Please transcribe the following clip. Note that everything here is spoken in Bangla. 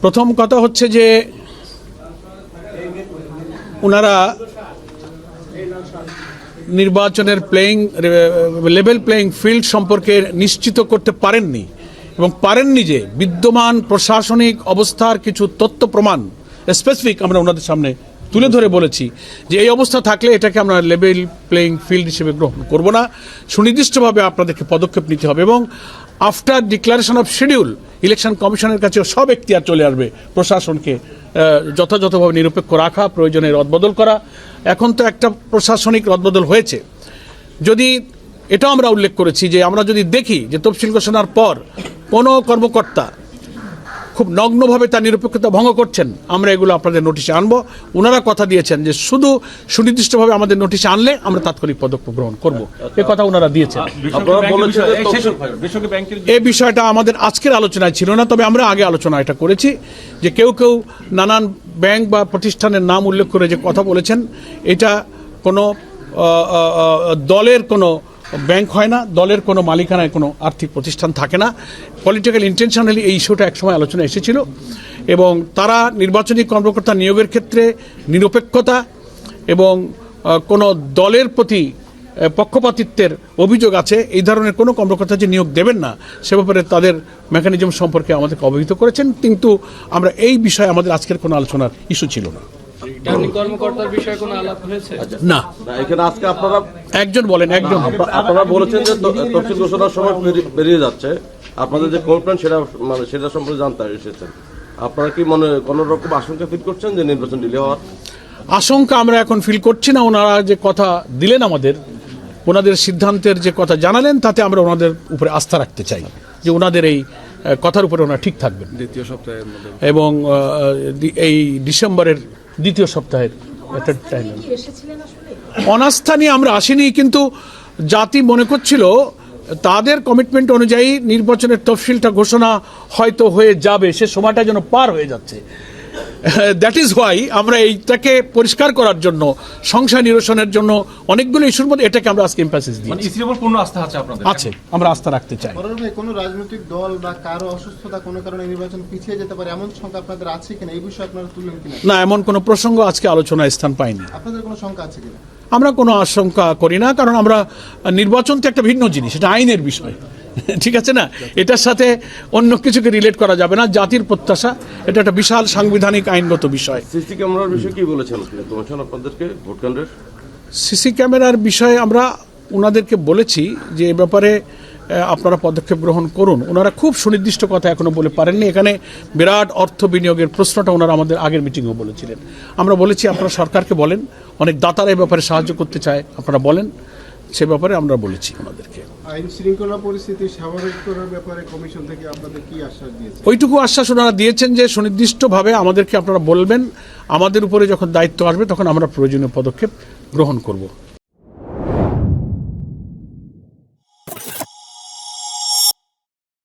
প্রথম কথা হচ্ছে যে ওনারা নির্বাচনের প্লেয়িং লেভেল প্লেয়িং ফিল্ড সম্পর্কে নিশ্চিত করতে পারেননি এবং পারেননি যে বিদ্যমান প্রশাসনিক অবস্থার কিছু তথ্য প্রমাণ স্পেসিফিক আমরা ওনাদের সামনে তুলে ধরে বলেছি যে এই অবস্থা থাকলে এটাকে আমরা লেভেল প্লেয়িং ফিল্ড হিসেবে গ্রহণ করব না। সুনির্দিষ্টভাবে আপনাদেরকে পদক্ষেপ নিতে হবে এবং after declaration of schedule election কমিশনের কাছে সব এখতিয়ার চলে আসবে। প্রশাসনকে যথাযথভাবে নিরপেক্ষ রাখা প্রয়োজনে রদবদল করা। এখন তো একটা প্রশাসনিক রদবদল হয়েছে। যদি এটাও আমরা উল্লেখ করেছি যে আমরা যদি দেখি যে তফসিল ঘোষণার পর কোনো কর্মকর্তা খুব নগ্নভাবে তার নিরপেক্ষতা ভঙ্গ করছেন। আমরা এগুলো আপনাদের নোটিশে আনব। ওনারা কথা দিয়েছেন যে শুধু সুনির্দিষ্টভাবে আমাদের নোটিশে আনলে আমরা তাৎক্ষণিক পদক্ষেপ গ্রহণ করব। এ কথা ওনারা দিয়েছেন। এই এই বিষয়টা আমাদের আজকের আলোচনায় ছিল না তবে আমরা আগে আলোচনা এটা করেছি যে কেউ কেউ নানান ব্যাংক বা প্রতিষ্ঠানের নাম উল্লেখ করে যে কথা বলেছেন। এটা কোনো দলের কোনো ব্যাংক হয় না, দলের কোনো মালিকানায় কোনো আর্থিক প্রতিষ্ঠান থাকে না। পলিটিক্যাল ইন্টেনশনালি এই ইস্যুটা একসময় আলোচনা এসেছিল এবং তারা নির্বাচনী কর্মকর্তা নিয়োগের ক্ষেত্রে নিরপেক্ষতা এবং কোনো দলের প্রতি পক্ষপাতিত্বের অভিযোগ আছে, এই ধরনের কোনো কর্মকর্তা যে নিয়োগ দেবেন না, সে ব্যাপারে তাদের মেকানিজম সম্পর্কে আমাদেরকে অবহিত করেছেন। কিন্তু আমরা এই বিষয়ে আমাদের আজকের কোনো আলোচনার ইস্যু ছিল না। রিটার্নিং কর্মকর্তার বিষয়ে কোনো আলাপ হয়েছে? না। না, এখানে আজকে আপনারা একজন বলেন একজন। আপনারা বলেছেন যে ত- তফসিল ঘোষণার সময় পেরি- যাচ্ছে। আপনাদের যে সেটা মানে সেটা সম্পর্কে জানতে এসেছেন। আপনারা কি মনে কোনো রকম আশঙ্কা ফিল করছেন যে নির্বাচন ডিলে হওয়ার? আশঙ্কা আমরা এখন ফিল করছি না। ওনারা যে কথা দিলেন আমাদের ওনাদের সিদ্ধান্তের যে কথা জানালেন তাতে আমরা ওনাদের উপরে আস্থা রাখতে চাই যে ওনাদের এই কথার উপরে ওনারা ঠিক থাকবেন। দ্বিতীয় সপ্তাহের মধ্যে। এবং এই ডিসেম্বরের দ্বিতীয় সপ্তাহের একটা টাইম অনাস্থা নিয়ে আমরা আসিনি কিন্তু জাতি মনে করছিল তাদের কমিটমেন্ট অনুযায়ী নির্বাচনের তফসিলটা ঘোষণা হয়তো হয়ে যাবে সে সময়টা যেন পার হয়ে যাচ্ছে। দ্যাট ইজ হোয়াই আমরা এইটাকে পরিষ্কার করার জন্য সংশয় নিরসনের জন্য অনেকগুলো ইস্যুর মধ্যে এটাকে আমরা আজকে এম্পাসিস দিই মানে ইসির উপর পূর্ণ আস্থা আছে আপনাদের আছে আমরা আস্থা রাখতে চাই। বড় ভাই কোনো রাজনৈতিক দল বা কারও অসুস্থতা কোনো কারণে নির্বাচন পিছিয়ে যেতে পারে এমন শঙ্কা আপনাদের আছে কিনা? এই বিষয়ে আপনারা তুললেন কিনা? না এমন কোনো প্রসঙ্গ আজকে আলোচনায় স্থান পায়নি আপনাদের কোনো শঙ্কা আছে কিনা? আমরা কোনো আশঙ্কা করি না কারণ আমরা নির্বাচন তো একটা ভিন্ন জিনিস এটা আইনের বিষয়। ঠিক আছে না? এটার সাথে অন্য কিছুকে রিলেট করা যাবে না। জাতির প্রত্যাশা এটা একটা বিশাল সাংবিধানিক আইনগত বিষয়। সিসি ক্যামেরার বিষয়ে কি বলেছেন আপনাদেরকে ভোট কেন্দ্রের? সিসি ক্যামেরার বিষয়ে আমরা ওনাদেরকে বলেছি যে এ ব্যাপারে আপনারা পদক্ষেপ গ্রহণ করুন। ওনারা খুব সুনির্দিষ্ট কথা এখনও বলে পারেননি। এখানে বিরাট অর্থ বিনিয়োগের প্রশ্নটা ওনারা আমাদের আগের মিটিংও বলেছিলেন। আমরা বলেছি আপনারা সরকারকে বলেন অনেক দাতারা এ ব্যাপারে সাহায্য করতে চায় আপনারা বলেন। সে ব্যাপারে আমরা বলেছি ওনাদেরকে আইন শৃঙ্খলা পরিস্থিতি স্বাভাবিক করার ব্যাপারে কমিশন থেকে আপনাদের কি আশ্বাস দিয়েছে ওইটুকু আশ্বাস ওনারা দিয়েছেন যে সুনির্দিষ্টভাবে আমাদেরকে আপনারা বলবেন আমাদের উপরে যখন দায়িত্ব আসবে তখন আমরা প্রয়োজনীয় পদক্ষেপ গ্রহণ করব।